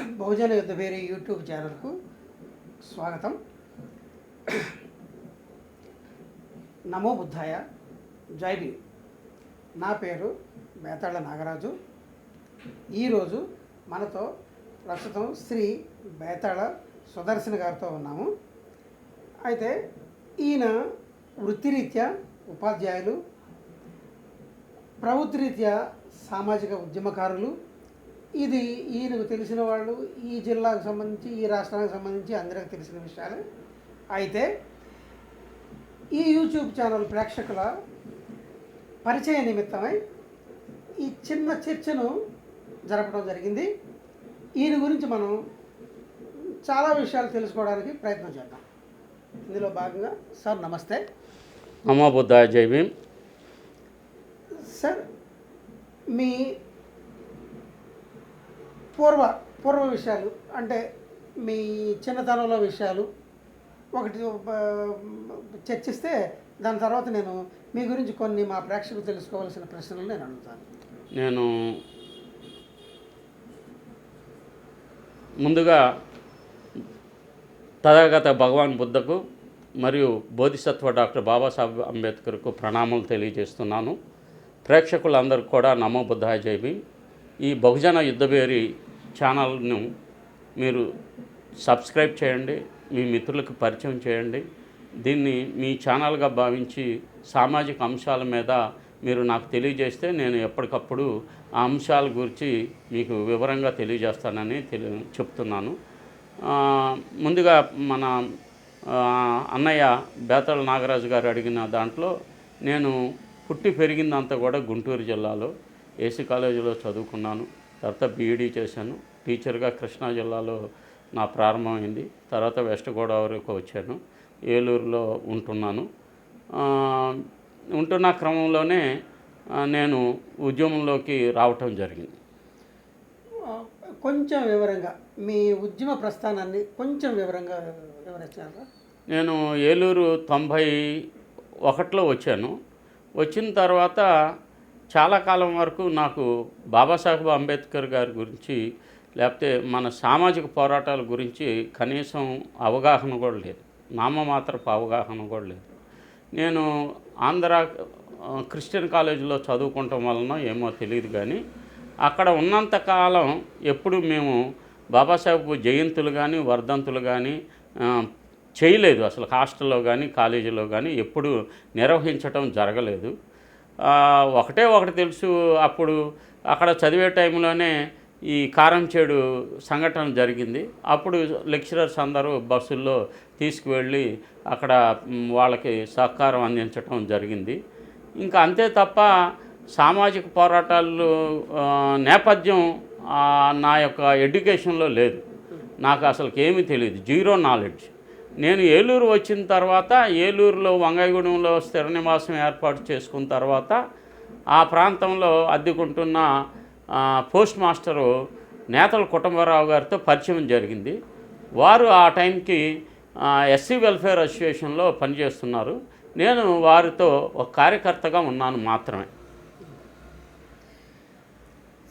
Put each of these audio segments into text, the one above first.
బహుజన యుద్ధ వేరే యూట్యూబ్ ఛానల్కు స్వాగతం. నమో బుద్ధాయ. జై భీమ్. నా పేరు బేతాళ నాగరాజు. ఈరోజు మనతో ప్రస్తుతం శ్రీ బేతాళ సుదర్శన్ గారితో ఉన్నాము. అయితే ఈయన వృత్తిరీత్యా ఉపాధ్యాయులు ప్రభుత్వరీత్యా సామాజిక ఉద్యమకారులు ఇది ఈయనకు తెలిసిన వాళ్ళు ఈ జిల్లాకు సంబంధించి ఈ రాష్ట్రానికి సంబంధించి అందరికి తెలిసిన విషయాలు. అయితే ఈ యూట్యూబ్ ఛానల్ ప్రేక్షకుల పరిచయ నిమిత్తమై ఈ చిన్న చర్చను జరపడం జరిగింది. ఈయన గురించి మనం చాలా విషయాలు తెలుసుకోవడానికి ప్రయత్నం చేద్దాం. ఇందులో భాగంగా సార్ నమస్తే. నమో బుద్ధాయ జై భీమ్. సార్ మీ పూర్వ పూర్వ విషయాలు అంటే మీ చిన్నతనంలో విషయాలు ఒకటి చర్చిస్తే దాని తర్వాత నేను మీ గురించి కొన్ని మా ప్రేక్షకులు తెలుసుకోవాల్సిన ప్రశ్నలు నేను అడుగుతాను. నేను ముందుగా తథాగత భగవాన్ బుద్ధకు మరియు బోధిసత్వ డాక్టర్ బాబాసాహెబ్ అంబేద్కర్కు ప్రణామాలు తెలియజేస్తున్నాను. ప్రేక్షకులందరికీ కూడా నమో బుద్ధాయ జై ఈ బహుజన యుద్ధబేరి ఛానల్ను మీరు సబ్స్క్రైబ్ చేయండి మీ మిత్రులకు పరిచయం చేయండి. దీన్ని మీ ఛానల్గా భావించి సామాజిక అంశాల మీద మీరు నాకు తెలియజేస్తే నేను ఎప్పటికప్పుడు ఆ అంశాల గురించి మీకు వివరంగా తెలియజేస్తానని తెలి చెప్తున్నాను. ముందుగా మన అన్నయ్య బేతల నాగరాజు గారు అడిగిన దాంట్లో నేను పుట్టి పెరిగిందంతా కూడా గుంటూరు జిల్లాలో ఏసీ కాలేజీలో చదువుకున్నాను. తర్వాత బీఈడీ చేశాను. టీచర్గా కృష్ణా జిల్లాలో నా ప్రారంభమైంది. తర్వాత వెస్ట్ గోదావరికి వచ్చాను. ఏలూరులో ఉంటున్నాను. ఉంటున్న క్రమంలోనే నేను ఉద్యమంలోకి రావటం జరిగింది. కొంచెం వివరంగా మీ ఉద్యమ ప్రస్థానాన్ని కొంచెం వివరంగా వివరించారా నేను ఏలూరు తొంభై ఒకటిలో వచ్చాను. వచ్చిన తర్వాత చాలా కాలం వరకు నాకు బాబాసాహెబ్ అంబేద్కర్ గారి గురించి లేకపోతే మన సామాజిక పోరాటాల గురించి కనీసం అవగాహన కూడా లేదు. నామమాత్రపు అవగాహన కూడా లేదు. నేను ఆంధ్ర క్రిస్టియన్ కాలేజీలో చదువుకోవటం వలన ఏమో తెలియదు కానీ అక్కడ ఉన్నంత కాలం ఎప్పుడు మేము బాబాసాహెబ్ జయంతులు కానీ వర్ధంతులు కానీ చేయలేదు. అసలు హాస్టల్లో కానీ కాలేజీలో కానీ ఎప్పుడు నిర్వహించటం జరగలేదు. ఒకటే ఒకటి తెలుసు. అప్పుడు అక్కడ చదివే టైంలోనే ఈ కారం చేడు సంఘటన జరిగింది. అప్పుడు లెక్చరర్స్ అందరూ బస్సుల్లో తీసుకువెళ్ళి అక్కడ వాళ్ళకి సహకారం అందించడం జరిగింది. ఇంకా అంతే తప్ప సామాజిక పోరాటాలు నేపథ్యం నా యొక్క ఎడ్యుకేషన్లో లేదు. నాకు అసలుకి ఏమీ తెలియదు జీరో నాలెడ్జ్. నేను ఏలూరు వచ్చిన తర్వాత ఏలూరులో వంగైగూడెంలో స్థిర నివాసం ఏర్పాటు చేసుకున్న తర్వాత ఆ ప్రాంతంలో అద్దెకుంటున్న పోస్ట్ మాస్టరు నేతల కుటుంబరావు గారితో పరిచయం జరిగింది. వారు ఆ టైంకి ఎస్సీ వెల్ఫేర్ అసోసియేషన్లో పనిచేస్తున్నారు. నేను వారితో ఒక కార్యకర్తగా ఉన్నాను మాత్రమే.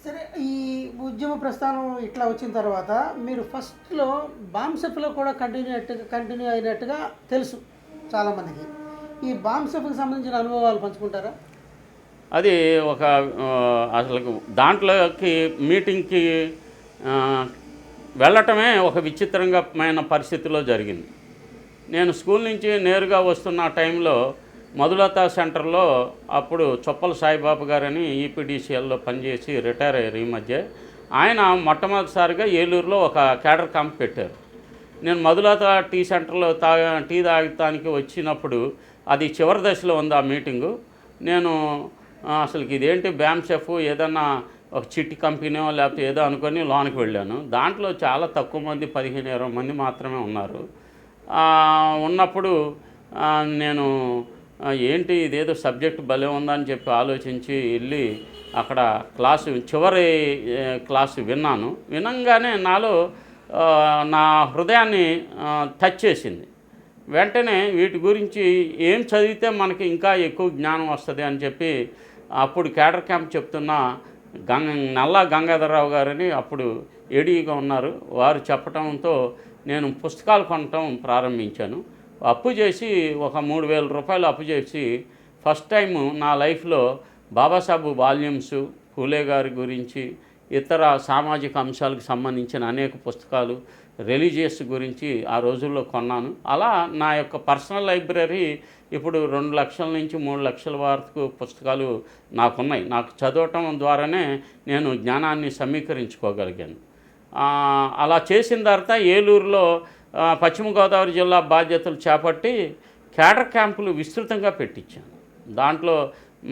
సరే ఈ ఉద్యమ ప్రస్థానం ఇట్లా వచ్చిన తర్వాత మీరు ఫస్ట్లో బాంసెఫ్లో కూడా కంటిన్యూ కంటిన్యూ అయినట్టుగా తెలుసు చాలామందికి. ఈ బాంసెఫ్కి సంబంధించిన అనుభవాలు పంచుకుంటారా? అది ఒక అసలు దాంట్లోకి మీటింగ్కి వెళ్ళటమే ఒక విచిత్రంగా పరిస్థితిలో జరిగింది. నేను స్కూల్ నుంచి నేరుగా వస్తున్న టైంలో మధులత సెంటర్లో అప్పుడు చొప్పల సాయిబాబు గారని ఈపీడీసీఎల్లో పనిచేసి రిటైర్ అయ్యారు ఈ మధ్య. ఆయన మొట్టమొదటిసారిగా ఏలూరులో ఒక క్యాడర్ క్యాంప్ పెట్టారు. నేను మధులత టీ సెంటర్లో తా టీ తాగటానికి వచ్చినప్పుడు అది చివరి దశలో ఉంది ఆ మీటింగు. నేను అసలు ఇదేంటి బ్యామ్ షెఫ్ ఏదన్నా ఒక చిట్టి కంపెనీయో లేకపోతే ఏదో అనుకొని లోనికి వెళ్ళాను. దాంట్లో చాలా తక్కువ మంది పదిహేను ఇరవై మంది మాత్రమే ఉన్నారు. ఉన్నప్పుడు నేను ఏంటి ఇదేదో సబ్జెక్ట్ భలే ఉందని చెప్పి ఆలోచించి వెళ్ళి అక్కడ క్లాసు చివరి క్లాసు విన్నాను. వినంగానే నాలో నా హృదయాన్ని టచ్ చేసింది. వెంటనే వీటి గురించి ఏం చదివితే మనకి ఇంకా ఎక్కువ జ్ఞానం వస్తుంది అని చెప్పి అప్పుడు క్యాడర్ క్యాంప్ చెప్తున్న గంగ నల్లా గంగాధరరావు గారని అప్పుడు ఏడీగా ఉన్నారు. వారు చెప్పడంతో నేను పుస్తకాలు కొనటం ప్రారంభించాను. అప్పు చేసి ఒక మూడు వేల రూపాయలు అప్పు చేసి ఫస్ట్ టైం నా లైఫ్లో బాబాసాహెబ్ వాల్యూమ్స్ పూలే గారి గురించి ఇతర సామాజిక అంశాలకు సంబంధించిన అనేక పుస్తకాలు రిలీజియస్ గురించి ఆ రోజుల్లో కొన్నాను. అలా నా యొక్క పర్సనల్ లైబ్రరీ ఇప్పుడు రెండు లక్షల నుంచి మూడు లక్షల వరకు పుస్తకాలు నాకున్నాయి. నాకు చదవటం ద్వారానే నేను జ్ఞానాన్ని సమీకరించుకోగలిగాను. అలా చేసిన తర్వాత ఏలూరులో పశ్చిమ గోదావరి జిల్లా బాధ్యతలు చేపట్టి క్యాడర్ క్యాంపులు విస్తృతంగా పెట్టించాను దాంట్లో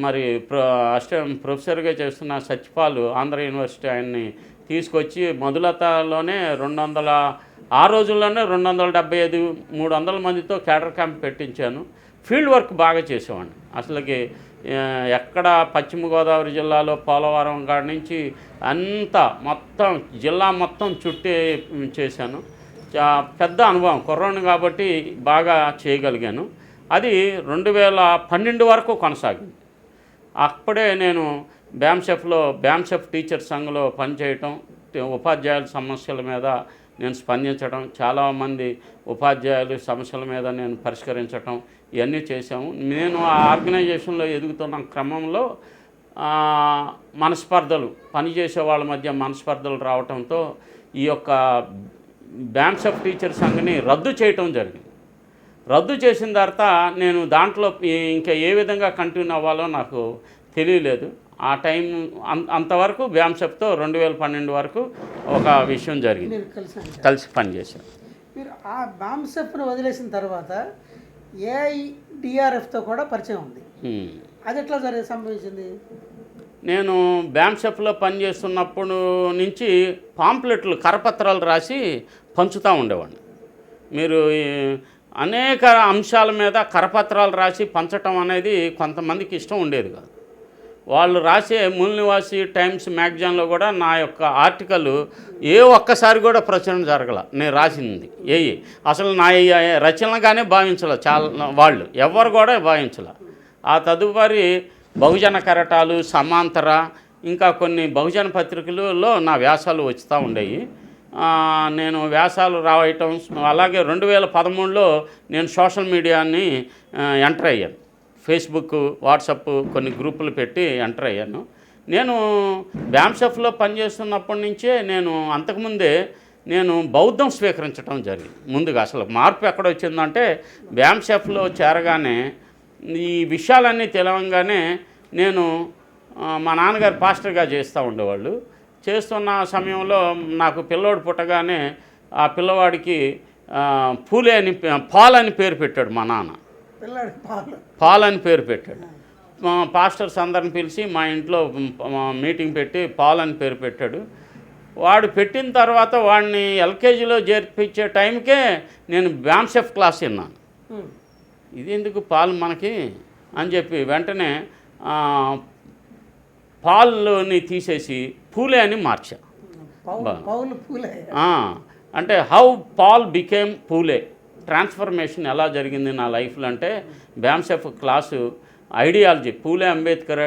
మరి ప్రొ అసిస్టెంట్ ప్రొఫెసర్గా చేస్తున్న సత్యపాల్ ఆంధ్ర యూనివర్సిటీ ఆయన్ని తీసుకొచ్చి మధులతలోనే రెండు వందల ఆ రోజుల్లోనే రెండు వందల డెబ్బై ఐదు మూడు వందల మందితో క్యాడర్ క్యాంప్ పెట్టించాను. ఫీల్డ్ వర్క్ బాగా చేసేవాడిని. అసలుకి ఎక్కడ పశ్చిమ గోదావరి జిల్లాలో పోలవరం కాడి నుంచి అంతా మొత్తం జిల్లా మొత్తం చుట్టే చేశాను. పెద్ద అనుభవం. కుర్రోని కాబట్టి బాగా చేయగలిగాను. అది రెండు వేల పన్నెండు వరకు కొనసాగింది. అప్పుడే నేను బ్యామ్సెఫ్లో బ్యామ్సెఫ్ టీచర్ సంఘంలో పనిచేయటం ఉపాధ్యాయుల సమస్యల మీద నేను స్పందించడం చాలామంది ఉపాధ్యాయులు సమస్యల మీద నేను పరిష్కరించటం ఇవన్నీ చేశాము. నేను ఆ ఆర్గనైజేషన్లో ఎదుగుతున్న క్రమంలో మనస్పర్ధలు పనిచేసే వాళ్ళ మధ్య మనస్పర్ధలు రావటంతో ఈ యొక్క బ్యామ్సెఫ్ టీచర్ సంఘని రద్దు చేయటం జరిగింది. రద్దు చేసిన తర్వాత నేను దాంట్లో ఇంకా ఏ విధంగా కంటిన్యూ అవ్వాలో నాకు తెలియలేదు. ఆ టైం అంతవరకు బ్యామ్సెప్తో రెండు వేల పన్నెండు వరకు ఒక విషయం జరిగింది. కలిసి పనిచేశాను మీరు ఆ బాంసెఫ్ను వదిలేసిన తర్వాత ఏఐడిఆర్ఎఫ్తో కూడా పరిచయం ఉంది. అది ఎట్లా జరిగి సంభవించింది? నేను బ్యామ్షెఫ్లో పనిచేస్తున్నప్పుడు నుంచి పాంప్లెట్లు కరపత్రాలు రాసి పంచుతూ ఉండేవాడిని. మీరు ఈ అనేక అంశాల మీద కరపత్రాలు రాసి పంచటం అనేది కొంతమందికి ఇష్టం ఉండేది కాదు. వాళ్ళు రాసే మూలనివాసి టైమ్స్ మ్యాగజైన్లో కూడా నా యొక్క ఆర్టికల్ ఏ ఒక్కసారి కూడా ప్రచురణ జరగల. నేను రాసింది ఏ అసలు నా రచనగానే భావించలే చాలా వాళ్ళు. ఎవరు కూడా భావించాల. ఆ తదుపరి బహుజన కరటాలు సమాంతర ఇంకా కొన్ని బహుజన పత్రికలలో నా వ్యాసాలు వస్తూ ఉండేవి నేను వ్యాసాలు రాయటం అలాగే రెండు వేల పదమూడులో నేను సోషల్ మీడియాని ఎంటర్ అయ్యాను. ఫేస్బుక్ వాట్సప్ కొన్ని గ్రూపులు పెట్టి ఎంటర్ అయ్యాను. నేను బ్యామ్సెఫ్లో పనిచేస్తున్నప్పటి నుంచే నేను అంతకుముందే నేను బౌద్ధం స్వీకరించడం జరిగింది. ముందుగా అసలు మార్పు ఎక్కడ వచ్చిందంటే బ్యామ్సెఫ్లో చేరగానే ఈ విషయాలన్నీ తెలవంగానే నేను మా నాన్నగారు పాస్టర్గా చేస్తూ ఉండేవాళ్ళు. చేస్తున్న సమయంలో నాకు పిల్లోడు పుట్టగానే ఆ పిల్లవాడికి పూలే అని పాల్ అని పేరు పెట్టాడు మా నాన్న. పిల్లాడి పాలు. అని పేరు పెట్టాడు. మా పాస్టర్స్ అందరిని పిలిచి మా ఇంట్లో మీటింగ్ పెట్టి పాల్ అని పేరు పెట్టాడు. వాడు పెట్టిన తర్వాత వాడిని ఎల్కేజీలో చేర్పించే టైంకే నేను బ్యామ్సెఫ్ క్లాస్ విన్నాను. ఇది ఎందుకు పాలు మనకి? అని చెప్పి వెంటనే ఆ, పాలుని తీసేసి పూలే అని మార్చా. అంటే how Paul became Phule. Transformation ఎలా జరిగింది నా లైఫ్లో అంటే BAMCEF class ideology Phule Ambedkar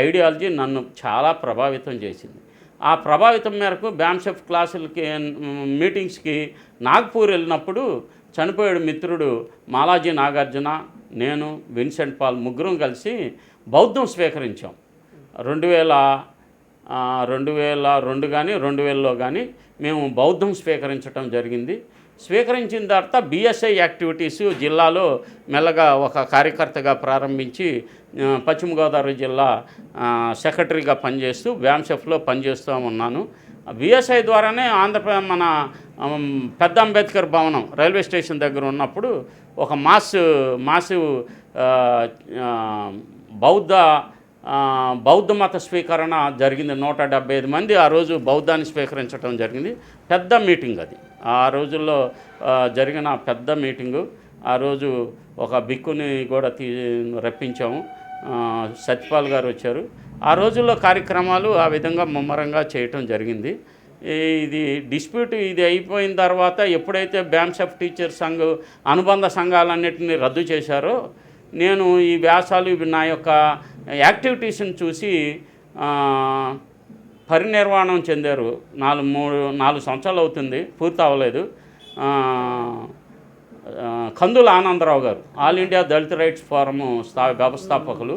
ideology నన్ను చాలా ప్రభావితం చేసింది. ఆ ప్రభావితం మేరకు బ్యామ్సెఫ్ క్లాసులకి మీటింగ్స్కి నాగ్పూర్ వెళ్ళినప్పుడు చనిపోయాడు మిత్రుడు మాలాజీ నాగార్జున నేను విన్సెంట్ పాల్ ముగ్గురం కలిసి బౌద్ధం స్వీకరించాం. రెండు వేల రెండు వేల రెండు కానీ రెండు వేలలో కానీ మేము బౌద్ధం స్వీకరించడం జరిగింది. స్వీకరించిన తర్వాత బిఎస్ఐ యాక్టివిటీస్ జిల్లాలో మెల్లగా ఒక కార్యకర్తగా ప్రారంభించి పశ్చిమ గోదావరి జిల్లా సెక్రటరీగా పనిచేస్తూ వ్యామ్సెఫ్లో పనిచేస్తూ ఉన్నాను. బిఎస్ఐ ద్వారానే ఆంధ్రప్రదేశ్ మన పెద్ద అంబేద్కర్ భవనం రైల్వే స్టేషన్ దగ్గర ఉన్నప్పుడు ఒక మాస్ మాసు బౌద్ధ బౌద్ధ మత స్వీకరణ జరిగింది నూట డెబ్బై ఐదు మంది. ఆ రోజు బౌద్ధాన్ని స్వీకరించడం జరిగింది. పెద్ద మీటింగ్ అది. ఆ రోజుల్లో జరిగిన పెద్ద మీటింగు. ఆ రోజు ఒక బిక్కుని కూడా తీ రప్పించాము. సత్యపాల్ గారు వచ్చారు. ఆ రోజుల్లో కార్యక్రమాలు ఆ విధంగా ముమ్మరంగా చేయటం జరిగింది. ఇది డిస్ప్యూట్ ఇది అయిపోయిన తర్వాత ఎప్పుడైతే బ్యాంసెఫ్ టీచర్ సంఘ అనుబంధ సంఘాలన్నింటినీ రద్దు చేశారో నేను ఈ వ్యాసాలు ఇవి నా యొక్క యాక్టివిటీస్ని చూసి పరినిర్వాణం చెందారు. నాలుగు మూడు నాలుగు సంవత్సరాలు అవుతుంది పూర్తి అవ్వలేదు. Kandula Anandarao garu all India Dalit rights forum స్థా వ్యవస్థాపకులు.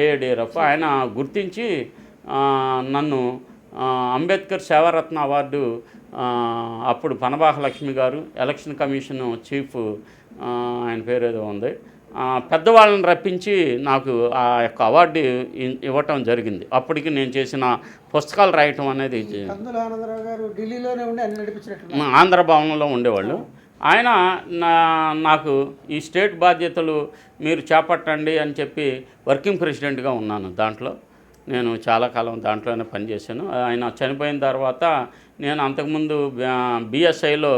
ఏఏడిఆర్ఎఫ్ ఆయన గుర్తించి నన్ను అంబేద్కర్ సేవారత్న అవార్డు అప్పుడు పనబాక లక్ష్మి గారు ఎలక్షన్ కమిషన్ చీఫ్ ఆయన పేరు ఏదో ఉంది. పెద్దవాళ్ళని రప్పించి నాకు ఆ యొక్క అవార్డు ఇవ్వటం జరిగింది. అప్పటికి నేను చేసిన పుస్తకాలు రాయటం అనేది జ- కందుల ఆనందరావు గారు ఢిల్లీలోనే ఉండి అన్ని నడిపించినట్టు మా ఆంధ్ర భవనంలో ఉండేవాళ్ళు. ఆయన నా నాకు ఈ స్టేట్ బాధ్యతలు మీరు చేపట్టండి అని చెప్పి వర్కింగ్ ప్రెసిడెంట్గా ఉన్నాను దాంట్లో. నేను చాలా కాలం దాంట్లోనే పనిచేశాను. ఆయన చనిపోయిన తర్వాత నేను అంతకుముందు బిఎస్ఐలో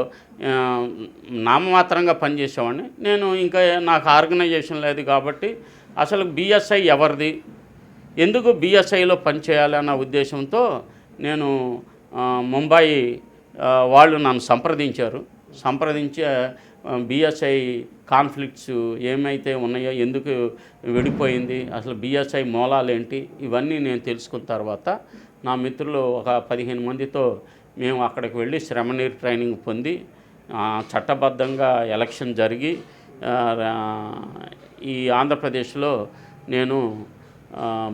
నామమాత్రంగా పనిచేసేవాడిని. నేను ఇంకా నాకు ఆర్గనైజేషన్ లేదు కాబట్టి అసలు బిఎస్ఐ ఎవరిది? ఎందుకు బిఎస్ఐలో పనిచేయాలి అన్న ఉద్దేశంతో నేను ముంబాయి వాళ్ళు నన్ను సంప్రదించారు. సంప్రదించి బిఎస్ఐ కాన్ఫ్లిక్ట్స్ ఏమైతే ఉన్నాయో ఎందుకు విడిపోయింది అసలు బిఎస్ఐ మూలాలు ఏంటి ఇవన్నీ నేను తెలుసుకున్న తర్వాత నా మిత్రులు ఒక పదిహేను మందితో మేము అక్కడికి వెళ్ళి శ్రమనీర్ ట్రైనింగ్ పొంది చట్టబద్ధంగా ఎలక్షన్ జరిగి ఈ ఆంధ్రప్రదేశ్లో నేను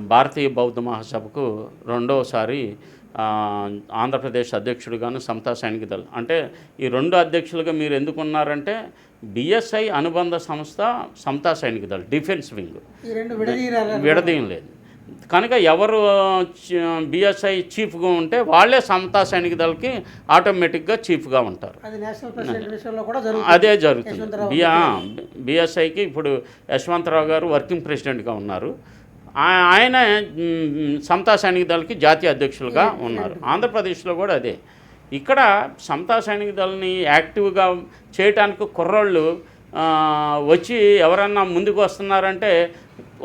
భారతీయ బౌద్ధ మహాసభకు రెండోసారి ఆంధ్రప్రదేశ్ అధ్యక్షుడిగాను సమతా సైనిక దళం. అంటే ఈ రెండు అధ్యక్షులుగా మీరు ఎందుకు ఉన్నారంటే బిఎస్ఐ అనుబంధ సంస్థ సమతా సైనిక దళం డిఫెన్స్ వింగ్. విడదీయం లేదు కనుక ఎవరు బిఎస్ఐ చీఫ్గా ఉంటే వాళ్ళే సమతా సైనిక దళకి ఆటోమేటిక్గా చీఫ్గా ఉంటారు. అది జరుగుతుంది. బిఎస్ఐకి ఇప్పుడు యశ్వంతరావు గారు వర్కింగ్ ప్రెసిడెంట్గా ఉన్నారు. ఆయన సమతా సైనిక దళకి జాతీయ అధ్యక్షులుగా ఉన్నారు. ఆంధ్రప్రదేశ్లో కూడా అదే. ఇక్కడ సమతా సైనిక దళని యాక్టివ్గా చేయటానికి కుర్రోళ్ళు వచ్చి ఎవరన్నా ముందుకు వస్తున్నారంటే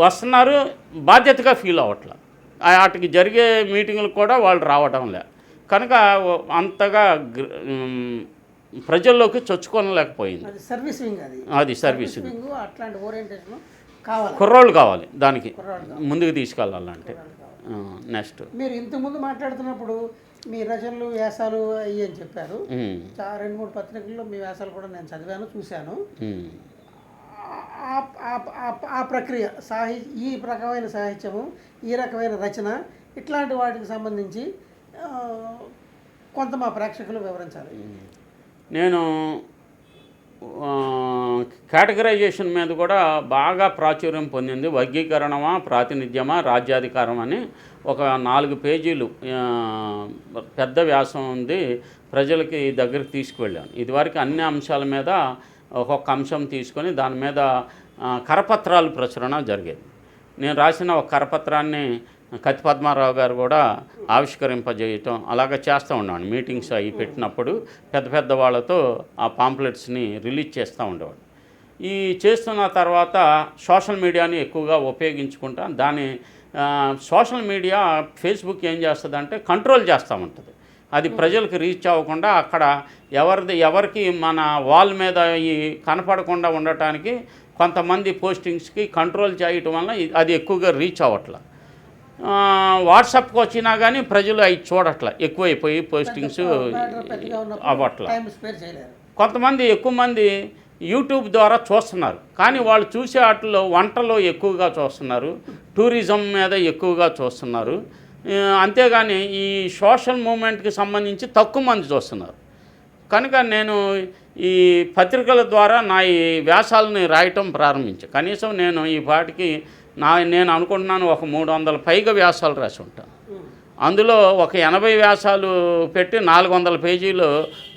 వస్తున్నారు బాధ్యతగా ఫీల్ అవ్వట్ల. వాటికి జరిగే మీటింగులు కూడా వాళ్ళు రావటం లే. కనుక అంతగా ప్రజల్లోకి చొచ్చుకోనలేకపోయింది. అది సర్వీస్ కుర్రోళ్ళు కావాలి. దానికి ముందుకు తీసుకెళ్ళాలంటే. నెక్స్ట్. మీరు ఇంతకుముందు మాట్లాడుతున్నప్పుడు మీ రచనలు వ్యాసాలు అయ్యి అని చెప్పారు. రెండు మూడు పత్రికల్లో మీ వ్యాసాలు కూడా నేను చదివాను చూశాను. ఆ- ప్రక్రియ సాహి ఈ రకమైన సాహిత్యము ఈ రకమైన రచన ఇట్లాంటి వాటికి సంబంధించి కొంత మా ప్రేక్షకులు వివరించాలి. నేను కేటగరైజేషన్ మీద కూడా బాగా ప్రాచుర్యం పొందింది. వర్గీకరణమా ప్రాతినిధ్యమా రాజ్యాధికారం అని ఒక నాలుగు పేజీలు పెద్ద వ్యాసం ఉంది. ప్రజలకి దగ్గరికి తీసుకువెళ్ళాను. ఇదివరకు అన్ని అంశాల మీద ఒక్కొక్క అంశం తీసుకొని దాని మీద కరపత్రాలు ప్రచురణ జరిగేది. నేను రాసిన ఒక కరపత్రాన్ని కత్తి పద్మారావు గారు కూడా ఆవిష్కరింపజేయటం అలాగ చేస్తూ ఉన్నాను మీటింగ్స్ అవి పెట్టినప్పుడు పెద్ద పెద్ద వాళ్ళతో ఆ పాంప్లెట్స్ని రిలీజ్ చేస్తూ ఉండేవాడు ఈ చేస్తున్న తర్వాత సోషల్ మీడియాని ఎక్కువగా ఉపయోగించుకుంటా దాని సోషల్ మీడియా ఫేస్బుక్ ఏం చేస్తుందంటే కంట్రోల్ చేస్తూ ఉంటుంది. అది ప్రజలకు రీచ్ అవ్వకుండా అక్కడ ఎవరిది ఎవరికి మన వాల్ మీద ఈ కనపడకుండా ఉండటానికి కొంతమంది పోస్టింగ్స్కి కంట్రోల్ చేయటం వల్ల అది ఎక్కువగా రీచ్ అవ్వట్ల. ఆ, వాట్సాప్కి వచ్చినా కానీ ప్రజలు అవి చూడట్ల. ఎక్కువైపోయి పోస్టింగ్స్ అవ్వట్ల. కొంతమంది ఎక్కువ మంది యూట్యూబ్ ద్వారా చూస్తున్నారు. కానీ వాళ్ళు చూసే వాటిలో వంటలో ఎక్కువగా చూస్తున్నారు. టూరిజం మీద ఎక్కువగా చూస్తున్నారు. అంతేగాని ఈ సోషల్ మూమెంట్కి సంబంధించి తక్కువ మంది చూస్తున్నారు. కనుక నేను ఈ పత్రికల ద్వారా నా ఈ వ్యాసాలని రాయటం ప్రారంభించాను కనీసం నేను ఈ పాటికి నా నేను అనుకుంటున్నాను ఒక మూడు వందల పైగా వ్యాసాలు రాసి ఉంటాను అందులో ఒక ఎనభై వ్యాసాలు పెట్టి నాలుగు వందల పేజీలు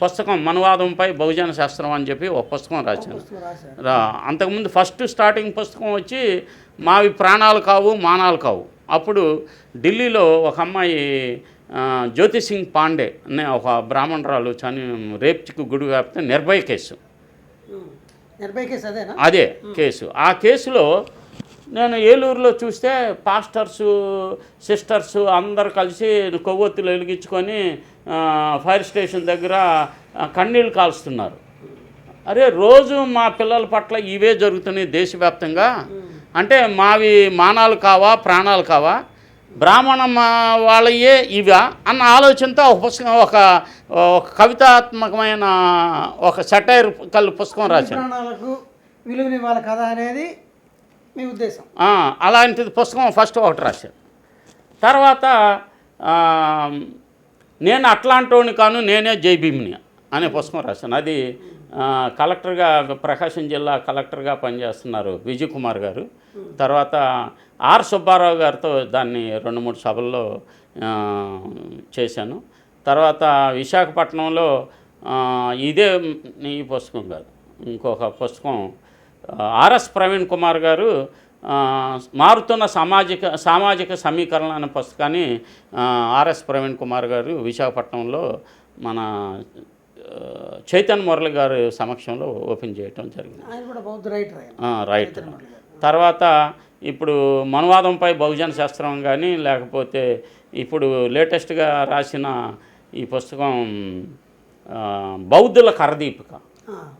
పుస్తకం మనువాదంపై బహుజన శాస్త్రం అని చెప్పి ఒక పుస్తకం రాశాను. అంతకుముందు ఫస్ట్ స్టార్టింగ్ పుస్తకం వచ్చి మావి ప్రాణాలు కావు మానాలు కావు. అప్పుడు ఢిల్లీలో ఒక అమ్మాయి జ్యోతి సింగ్ పాండే అనే ఒక బ్రాహ్మణరాలు చని రేప్కి గుడి కాపితే నిర్భయ కేసు. అదే కేసు. ఆ కేసులో నేను ఏలూరులో చూస్తే పాస్టర్స్ సిస్టర్స్ అందరు కలిసి కొవ్వొత్తులు వెలిగించుకొని ఫైర్ స్టేషన్ దగ్గర కన్నీళ్ళు కాలుస్తున్నారు. అరే రోజు మా పిల్లల పట్ల ఇవే జరుగుతున్నాయి దేశవ్యాప్తంగా. అంటే మావి మానాలు కావా ప్రాణాలు కావా? బ్రాహ్మణ వాళ్ళయే ఇవా? అన్న ఆలోచనతో ఒక పుస్తకం ఒక ఒక కవితాత్మకమైన ఒక సెటైర్ కల్ పుస్తకం రాశాను ప్రాణాలకు విలువనివ్వాలి కదా అనేది మీ ఉద్దేశం. అలాంటిది పుస్తకం ఫస్ట్ ఒకటి రాశాను తర్వాత నేను అట్లాంటోని కాను నేనే జైభీమ్ని అనే పుస్తకం రాశాను. అది కలెక్టర్గా ప్రకాశం జిల్లా కలెక్టర్గా పనిచేస్తున్నారు విజయ్ కుమార్ గారు. తర్వాత ఆర్ సుబ్బారావు గారితో దాన్ని రెండు మూడు సభల్లో చేశాను. తర్వాత విశాఖపట్నంలో ఇదే ఈ పుస్తకం కాదు ఇంకొక పుస్తకం ఆర్ఎస్ ప్రవీణ్ కుమార్ గారు మారుతున్న సామాజిక సామాజిక సమీకరణ అనే పుస్తకాన్ని ఆర్ఎస్ ప్రవీణ్ కుమార్ గారు విశాఖపట్నంలో మన చైతన్య మురళి గారి సమక్షంలో ఓపెన్ చేయటం జరిగింది. రైట్ తర్వాత ఇప్పుడు మనువాదంపై బహుజన శాస్త్రం కానీ లేకపోతే ఇప్పుడు లేటెస్ట్గా రాసిన ఈ పుస్తకం బౌద్ధుల కరదీపిక.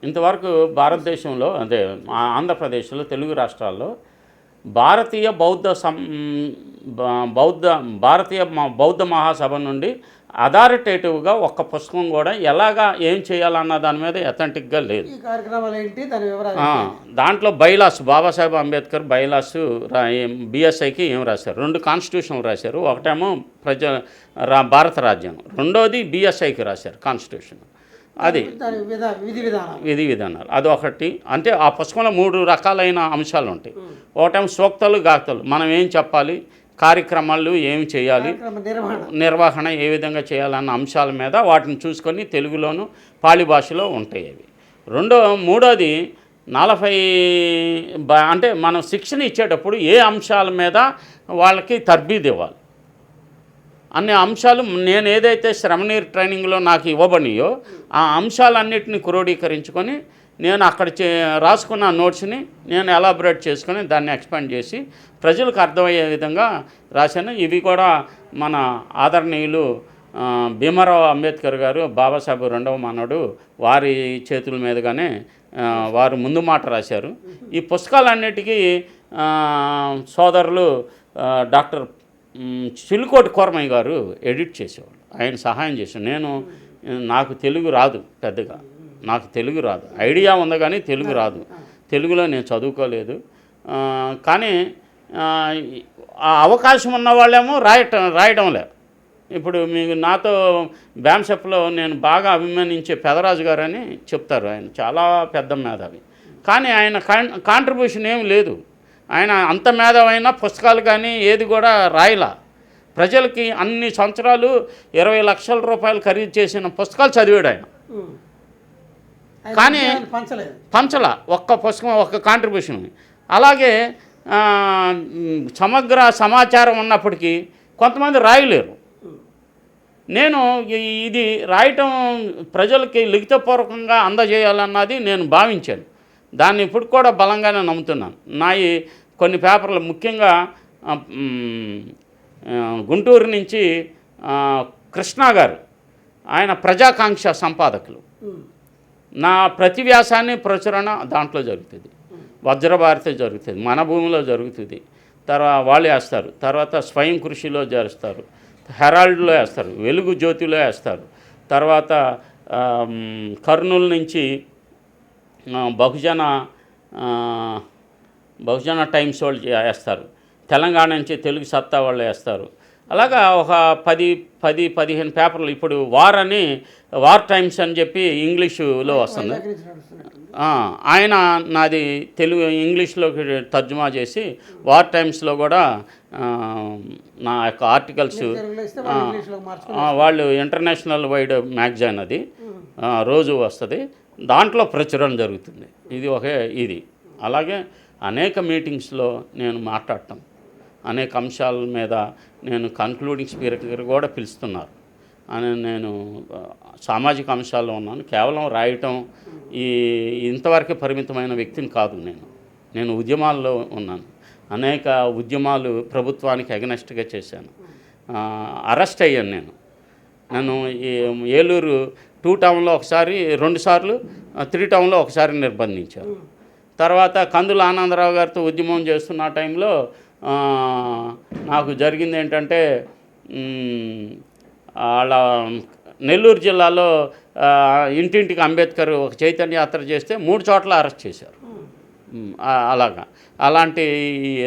ఇంతవరకు భారతదేశంలో అదే ఆంధ్రప్రదేశ్లో తెలుగు రాష్ట్రాల్లో భారతీయ బౌద్ధ సం బౌద్ధ భారతీయ బౌద్ధ మహాసభ నుండి అథారిటేటివ్గా ఒక్క పుస్తకం కూడా ఎలాగా ఏం చేయాలన్న దాని మీద అథెంటిక్గా లేదు. దాంట్లో బైలాస్ బాబాసాహెబ్ అంబేద్కర్ బైలాస్ బిఎస్ఐకి ఏం రాశారు? రెండు కాన్స్టిట్యూషన్లు రాశారు. ఒకటేమో ప్రజ భారత రాజ్యాంగం రెండోది బిఎస్ఐకి రాశారు కాన్స్టిట్యూషన్. అది. విధా విధి విధానాలు. విధి విధానాలు. అదొకటి అంటే ఆ పుస్తకంలో మూడు రకాలైన అంశాలు ఉంటాయి ఒకటేమో సూక్తలు గాక్తలు. మనం ఏం చెప్పాలి? కార్యక్రమాలు ఏమి చేయాలి? నిర్వహణ. ఏ విధంగా చేయాలన్న అంశాల మీద వాటిని చూసుకొని తెలుగులోను పాళి భాషలో ఉంటాయి అవి. రెండో మూడోది నలభై అంటే మనం శిక్షణ ఇచ్చేటప్పుడు ఏ అంశాల మీద వాళ్ళకి తర్బీదు ఇవ్వాలి? అన్ని అంశాలు నేను ఏదైతే శ్రమనీర్ ట్రైనింగ్లో నాకు ఇవ్వబడియో ఆ అంశాలన్నిటిని క్రోడీకరించుకొని నేను అక్కడ చే రాసుకున్న నోట్స్ని నేను ఎలాబరేట్ చేసుకొని దాన్ని ఎక్స్పాండ్ చేసి ప్రజలకు అర్థమయ్యే విధంగా రాశాను. ఇవి కూడా మన ఆదరణీయులు భీమారావు అంబేద్కర్ గారు బాబాసాహెబ్ రెండవ మానవుడు వారి చేతుల మీదుగానే వారు ముందు మాట రాశారు. ఈ పుస్తకాలన్నిటికీ సోదరులు డాక్టర్ చిలుకోటి కోరమయ్య గారు ఎడిట్ చేసేవాళ్ళు. ఆయన సహాయం చేశాడు నేను నాకు తెలుగు రాదు పెద్దగా. నాకు తెలుగు రాదు. ఐడియా ఉంది కానీ తెలుగు రాదు. తెలుగులో నేను చదువుకోలేదు. కానీ ఆ, అవకాశం ఉన్న వాళ్ళేమో రాయటం రాయడం లే. ఇప్పుడు మీకు నాతో బ్యాంసెప్లో నేను బాగా అభిమానించే పెదరాజు గారు అని చెప్తారు ఆయన. చాలా పెద్ద మేధావి. కానీ ఆయన కాంట్రిబ్యూషన్ ఏమి లేదు. ఆయన అంత మేధావైన పుస్తకాలు కానీ ఏది కూడా రాయలా. ప్రజలకి అన్ని సంవత్సరాలు ఇరవై లక్షల రూపాయలు ఖరీదు చేసిన పుస్తకాలు చదివాడు ఆయన. కానీ- పంచల. ఒక్క పుస్తకం ఒక్క కాంట్రిబ్యూషన్ అలాగే సమగ్ర సమాచారం ఉన్నప్పటికీ కొంతమంది రాయలేరు. నేను ఇది రాయటం ప్రజలకి లిఖితపూర్వకంగా అందజేయాలన్నది నేను భావించాను. దాన్ని ఇప్పుడు కూడా బలంగానే నమ్ముతున్నాను. నా ఈ కొన్ని పేపర్లు ముఖ్యంగా గుంటూరు నుంచి కృష్ణా కృష్ణ గారు ఆయన ప్రజాకాంక్ష సంపాదకులు. నా ప్రతి వ్యాసాన్ని ప్రచురణ దాంట్లో జరుగుతుంది. వజ్రభారతి జరుగుతుంది మన భూమిలో జరుగుతుంది. తర్వాత వాళ్ళు వేస్తారు. తర్వాత స్వయం కృషిలో చేస్తారు. హెరాల్డ్లో వేస్తారు వెలుగు జ్యోతిలో వేస్తారు. తర్వాత కర్నూలు నుంచి బహుజన బహుజన టైమ్స్ వాళ్ళు వేస్తారు. తెలంగాణ నుంచి తెలుగు సత్తా వాళ్ళు వేస్తారు. అలాగా ఒక పది పది పదిహేను పేపర్లు ఇప్పుడు వార్ అని వార్ టైమ్స్ అని చెప్పి ఇంగ్లీషులో వస్తుంది. ఆయన నాది తెలుగు ఇంగ్లీష్లోకి తర్జుమా చేసి వార్ టైమ్స్లో కూడా నా యొక్క ఆర్టికల్స్ వాళ్ళు ఇంటర్నేషనల్ వైడ్ మ్యాగజైన్ అది. రోజు వస్తుంది. దాంట్లో ప్రచురణ జరుగుతుంది. ఇది ఒకే ఇది. అలాగే అనేక మీటింగ్స్లో నేను మాట్లాడటం అనేక అంశాల మీద నేను కన్క్లూడింగ్ స్పీకర్ కూడా పిలుస్తున్నారు. అని నేను సామాజిక అంశాల్లో ఉన్నాను. కేవలం రాయటం ఈ ఇంతవరకే పరిమితమైన వ్యక్తిని కాదు నేను. నేను ఉద్యమాల్లో ఉన్నాను. అనేక ఉద్యమాలు ప్రభుత్వానికి అగనెస్ట్గా చేశాను. అరెస్ట్ అయ్యాను నేను. నన్ను ఈ ఏలూరు టూ టౌన్లో ఒకసారి రెండుసార్లు త్రీ టౌన్లో ఒకసారి నిర్బంధించారు. తర్వాత కందుల ఆనందరావు గారితో ఉద్యమం చేస్తున్న టైంలో నాకు జరిగింది ఏంటంటే వాళ్ళ నెల్లూరు జిల్లాలో ఇంటింటికి అంబేద్కర్ ఒక చైతన్య యాత్ర చేస్తే మూడు చోట్ల అరెస్ట్ చేశారు. అలాగా. అలాంటి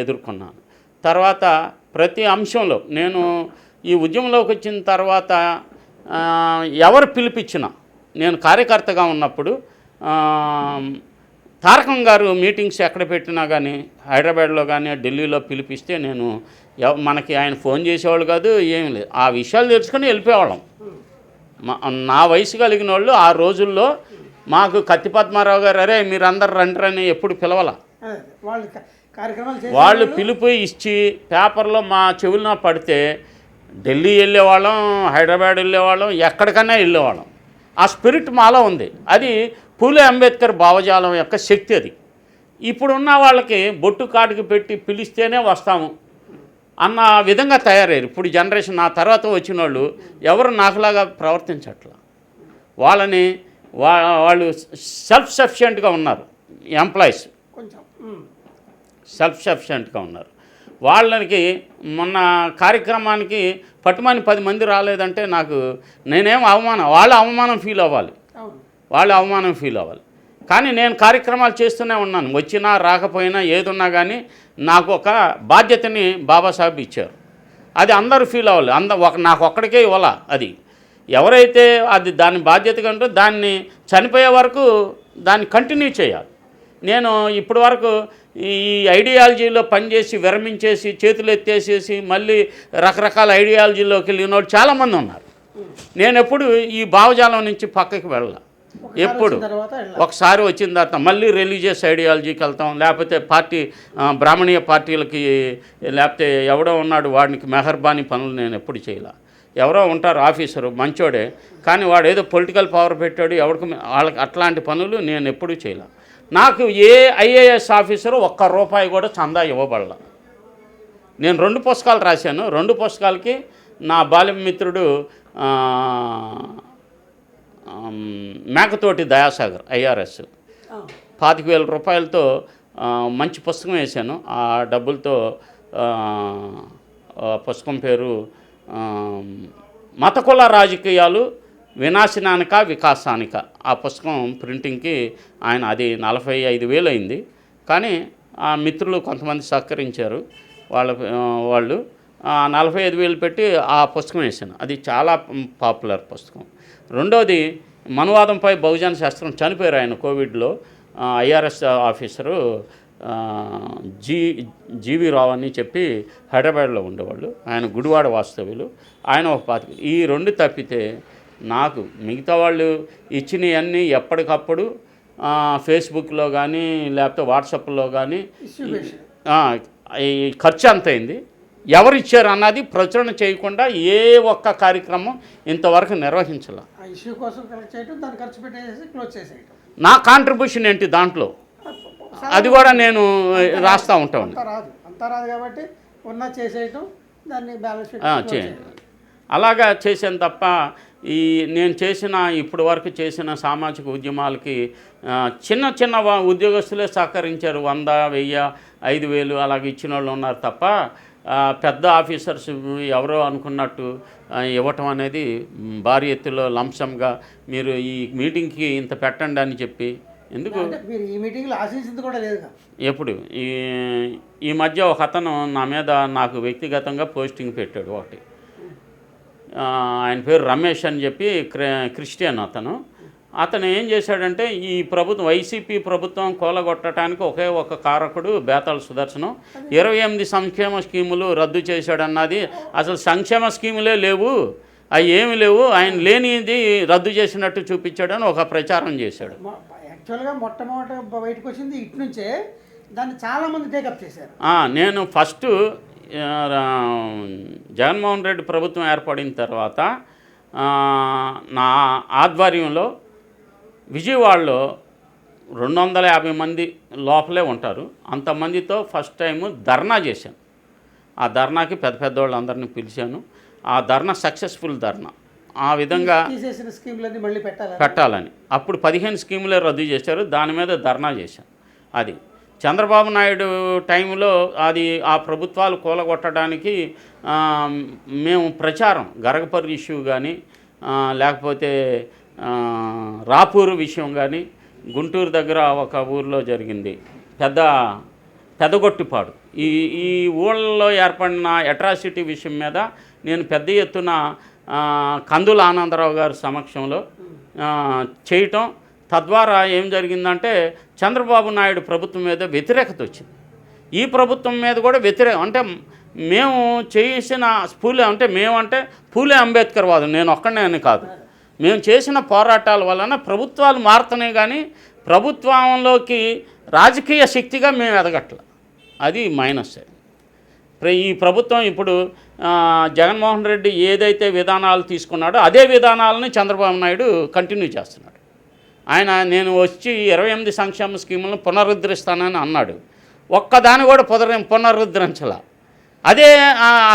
ఎదుర్కొన్నాను. తర్వాత ప్రతి అంశంలో నేను ఈ ఉద్యమంలోకి వచ్చిన తర్వాత ఎవరు పిలిపించినా నేను కార్యకర్తగా ఉన్నప్పుడు తారకం గారు మీటింగ్స్ ఎక్కడ పెట్టినా కానీ హైదరాబాద్లో కానీ ఢిల్లీలో పిలిపిస్తే నేను మనకి ఆయన ఫోన్ చేసేవాళ్ళు కాదు ఏం లేదు. ఆ విషయాలు తెలుసుకొని వెళ్ళిపోయేవాళ్ళం. నా వయసు కలిగిన వాళ్ళు ఆ రోజుల్లో మాకు కత్తి పద్మారావు గారు అరే మీరందరు రండి ఎప్పుడు పిలవాల? వాళ్ళు పిలుపు ఇచ్చి పేపర్లో మా చెవులన పడితే ఢిల్లీ వెళ్ళేవాళ్ళం హైదరాబాద్ వెళ్ళేవాళ్ళం ఎక్కడికైనా వెళ్ళేవాళ్ళం. ఆ స్పిరిట్ మాలో ఉంది. అది పూలే అంబేద్కర్ భావజాలం యొక్క శక్తి అది. ఇప్పుడున్న వాళ్ళకి బొట్టు కాటుకి పెట్టి పిలిస్తేనే వస్తాము. అన్న విధంగా తయారయ్యారు. ఇప్పుడు జనరేషన్ నా తర్వాత వచ్చిన వాళ్ళు ఎవరు నాకులాగా ప్రవర్తించట్ల. వాళ్ళని వా వాళ్ళు సెల్ఫ్ సఫిషియెంట్గా ఉన్నారు ఎంప్లాయీస్. సెల్ఫ్ సఫిషియెంట్గా ఉన్నారు. వాళ్ళకి మొన్న కార్యక్రమానికి పట్టుమని పది మంది రాలేదంటే నాకు నేనేం అవమానం వాళ్ళ అవమానం ఫీల్ అవ్వాలి. వాళ్ళు అవమానం ఫీల్ అవ్వాలి. కానీ నేను కార్యక్రమాలు చేస్తూనే ఉన్నాను. వచ్చినా రాకపోయినా ఏదున్నా కానీ నాకు ఒక బాధ్యతని బాబాసాహెబ్ ఇచ్చారు. అది అందరూ ఫీల్ అవ్వాలి. అంద ఒక నాకు ఒక్కడికే ఇవ్వాల అది. ఎవరైతే అది దాని బాధ్యత కంటే దాన్ని చనిపోయే వరకు దాన్ని కంటిన్యూ చేయాలి. నేను ఇప్పటి వరకు ఈ ఐడియాలజీలో పనిచేసి విరమించేసి చేతులు ఎత్తేసేసి మళ్ళీ రకరకాల ఐడియాలజీలోకి వెళ్ళినోడు చాలామంది ఉన్నారు. నేను ఎప్పుడు ఈ భావజాలం నుంచి పక్కకి వెళ్ళాలి. ఎప్పుడు. ఒకసారి వచ్చిన తర్వాత మళ్ళీ రిలీజియస్ ఐడియాలజీకి వెళ్తాం లేకపోతే పార్టీ బ్రాహ్మణీయ పార్టీలకి లేకపోతే ఎవడో ఉన్నాడు వాడికి మెహర్బానీ పనులు నేను ఎప్పుడు చేయలే. ఎవరో ఉంటారు ఆఫీసరు మంచోడే కానీ వాడు ఏదో పొలిటికల్ పవర్ పెట్టాడు ఎవరికి వాళ్ళకి అట్లాంటి పనులు నేను ఎప్పుడూ చేయలే. నాకు ఏ ఐఏఎస్ ఆఫీసరు ఒక్క రూపాయి కూడా చందా ఇవ్వబడలా. నేను రెండు పుస్తకాలు రాశాను రెండు పుస్తకాలకి నా బాల్యం మిత్రుడు ఆ, ఆమ్, మేకతోటి దయాసాగర్ ఐఆర్ఎస్. పాతిక వేల రూపాయలతో మంచి పుస్తకం వేశాను. ఆ డబ్బులతో పుస్తకం పేరు మతకుల రాజకీయాలు వినాశనానిక వికాసానిక. ఆ పుస్తకం ప్రింటింగ్కి ఆయన అది నలభై ఐదు వేలు అయింది. కానీ ఆ మిత్రులు కొంతమంది సహకరించారు. వాళ్ళ వాళ్ళు నలభై ఐదు వేలు పెట్టి ఆ పుస్తకం వేశాను. అది చాలా పాపులర్ పుస్తకం. రెండోది మనువాదంపై బహుజన శాస్త్రం చనిపోయారు ఆయన కోవిడ్లో. IRS officer G GV Rao అని చెప్పి హైదరాబాద్లో ఉండేవాళ్ళు. ఆయన గుడివాడ వాస్తవ్యులు. ఆయన ఒక పాతిక ఈ రెండు తప్పితే నాకు మిగతా వాళ్ళు ఇచ్చినవన్నీ ఎప్పటికప్పుడు ఫేస్బుక్లో కానీ లేకపోతే వాట్సాప్లో కానీ ఈ ఖర్చు ఎంత అయింది ఎవరు ఇచ్చారు అన్నది ప్రచురణ చేయకుండా ఏ ఒక్క కార్యక్రమం ఇంతవరకు నిర్వహించాల. నా కాంట్రిబ్యూషన్ ఏంటి దాంట్లో? అది కూడా నేను రాస్తూ ఉంటాను చేయండి. అలాగా చేశాను తప్ప ఈ నేను చేసిన ఇప్పటి వరకు చేసిన సామాజిక ఉద్యమాలకి చిన్న చిన్న ఉద్యోగస్తులే సహకరించారు వంద వెయ్యి ఐదు వేలు అలాగ ఇచ్చిన వాళ్ళు ఉన్నారు తప్ప పెద్ద ఆఫీసర్స్ ఎవరో అనుకున్నట్టు ఇవ్వటం అనేది భారీ ఎత్తులో లంసంగా మీరు ఈ మీటింగ్కి ఇంత పెట్టండి అని చెప్పి ఎందుకు? మీరు ఈ మీటింగ్లో ఆశించింది కూడా లేదుగా ఎప్పుడు? ఈ ఈ మధ్య ఒక అతను నా మీద నాకు వ్యక్తిగతంగా పోస్టింగ్ పెట్టాడు ఒకటి. ఆయన పేరు రమేష్ అని చెప్పి క్రి- క్రిస్టియన్ అతను. అతను ఏం చేశాడంటే ఈ ప్రభుత్వం వైసీపీ ప్రభుత్వం కూలగొట్టడానికి ఒకే ఒక కారకుడు బేతాళ సుదర్శనం. ఇరవై ఎనిమిది సంక్షేమ స్కీములు రద్దు చేశాడన్నది అసలు సంక్షేమ స్కీములే లేవు. అవి ఏమి లేవు. ఆయన లేనిది రద్దు చేసినట్టు చూపించాడని ఒక ప్రచారం చేశాడు. యాక్చువల్గా మొట్టమొదట బయటకు వచ్చింది ఇటు నుంచే. దాన్ని చాలామంది టేకప్ చేశారు. నేను ఫస్ట్ జగన్మోహన్ రెడ్డి ప్రభుత్వం ఏర్పడిన తర్వాత నా ఆధ్వర్యంలో విజయవాడలో రెండు వందల యాభై మంది లోపలే ఉంటారు. అంతమందితో ఫస్ట్ టైము ధర్నా చేశాను. ఆ ధర్నాకి పెద్ద పెద్ద వాళ్ళందరినీ పిలిచాను. ఆ ధర్నా సక్సెస్ఫుల్ ధర్నా. ఆ విధంగా తీసేసిన స్కీమ్లన్నీ మళ్ళీ పెట్టాలి? పెట్టాలని. అప్పుడు పదిహేను స్కీములే రద్దు చేశారు. దాని మీద ధర్నా చేశాం అది చంద్రబాబు నాయుడు టైంలో అది ఆ ప్రభుత్వాలు కూలగొట్టడానికి మేము ప్రచారం గరగపర్రి ఇష్యూ కానీ లేకపోతే రాపూరు విషయం కానీ గుంటూరు దగ్గర ఒక ఊర్లో జరిగింది. పెద్ద పెదగొట్టిపాడు. ఈ ఈ ఊళ్ళలో ఏర్పడిన అట్రాసిటీ విషయం మీద నేను పెద్ద ఎత్తున కందుల ఆనందరావు గారి సమక్షంలో చేయటం. తద్వారా ఏం జరిగిందంటే చంద్రబాబు నాయుడు ప్రభుత్వం మీద వ్యతిరేకత వచ్చింది. ఈ ప్రభుత్వం మీద కూడా వ్యతిరేకం అంటే మేము చేసిన పూలే అంటే మేమంటే పూలే అంబేద్కర్ వాదు నేను ఒక్కడనే కాదు. మేము చేసిన పోరాటాల వలన ప్రభుత్వాలు మారుతున్నాయి కానీ ప్రభుత్వంలోకి రాజకీయ శక్తిగా మేము ఎదగట్ల. అది మైనస్. ఈ ప్రభుత్వం ఇప్పుడు జగన్మోహన్ రెడ్డి ఏదైతే విధానాలు తీసుకున్నాడో అదే విధానాలని చంద్రబాబు నాయుడు కంటిన్యూ చేస్తున్నాడు. ఆయన నేను వచ్చి ఇరవై ఎనిమిది సంక్షేమ స్కీములను పునరుద్ధరిస్తానని అన్నాడు. ఒక్కదాన్ని కూడా పునరు పునరుద్ధరించాల. అదే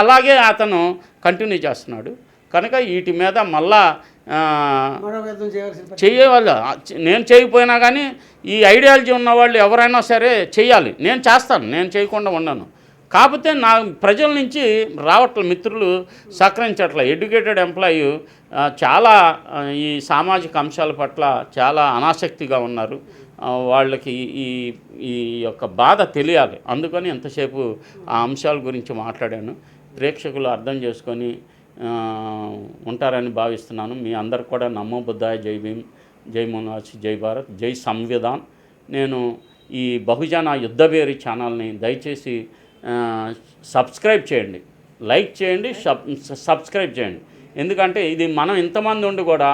అలాగే అతను కంటిన్యూ చేస్తున్నాడు. కనుక వీటి మీద మళ్ళా చేయవాలి నేను చేయకపోయినా కానీ ఈ ఐడియాలజీ ఉన్న వాళ్ళు ఎవరైనా సరే చేయాలి నేను చేస్తాను. నేను చేయకుండా ఉండను. కాకపోతే నా ప్రజల నుంచి రావట్ల మిత్రులు సహకరించట్ల. ఎడ్యుకేటెడ్ ఎంప్లాయీ చాలా ఈ సామాజిక అంశాల పట్ల చాలా అనాసక్తిగా ఉన్నారు. వాళ్ళకి ఈ ఈ యొక్క బాధ తెలియాలి. అందుకని ఎంతసేపు ఆ అంశాల గురించి మాట్లాడాను. ప్రేక్షకులు అర్థం చేసుకొని ఉంటారని భావిస్తున్నాను. మీ అందరు కూడా నమో బుద్ధాయ జై భీమ్ జై మోనాచి జై భారత్ జై సంవిధాన్. నేను ఈ బహుజన యుద్ధవేరి ఛానల్ని దయచేసి సబ్స్క్రైబ్ చేయండి. లైక్ చేయండి సబ్ సబ్స్క్రైబ్ చేయండి. ఎందుకంటే ఇది మనం ఇంతమంది ఉండి కూడా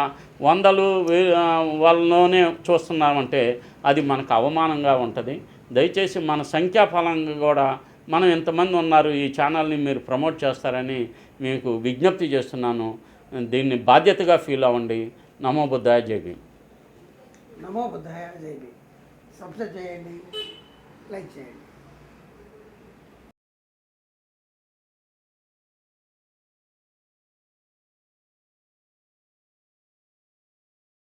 వందలు వాళ్ళలోనే చూస్తున్నామంటే అది మనకు అవమానంగా ఉంటుంది. దయచేసి మన సంఖ్యాఫలంగా కూడా మనం ఎంతమంది ఉన్నారు ఈ ఛానల్ని మీరు ప్రమోట్ చేస్తారని మీకు విజ్ఞప్తి చేస్తున్నాను. దీన్ని బాధ్యతగా ఫీల్ అవ్వండి. నమో బుద్ధాయ జై భీమ్. నమో బుద్ధాయ జై భీమ్. సబ్స్క్రైబ్ చేయండి. లైక్ చేయండి.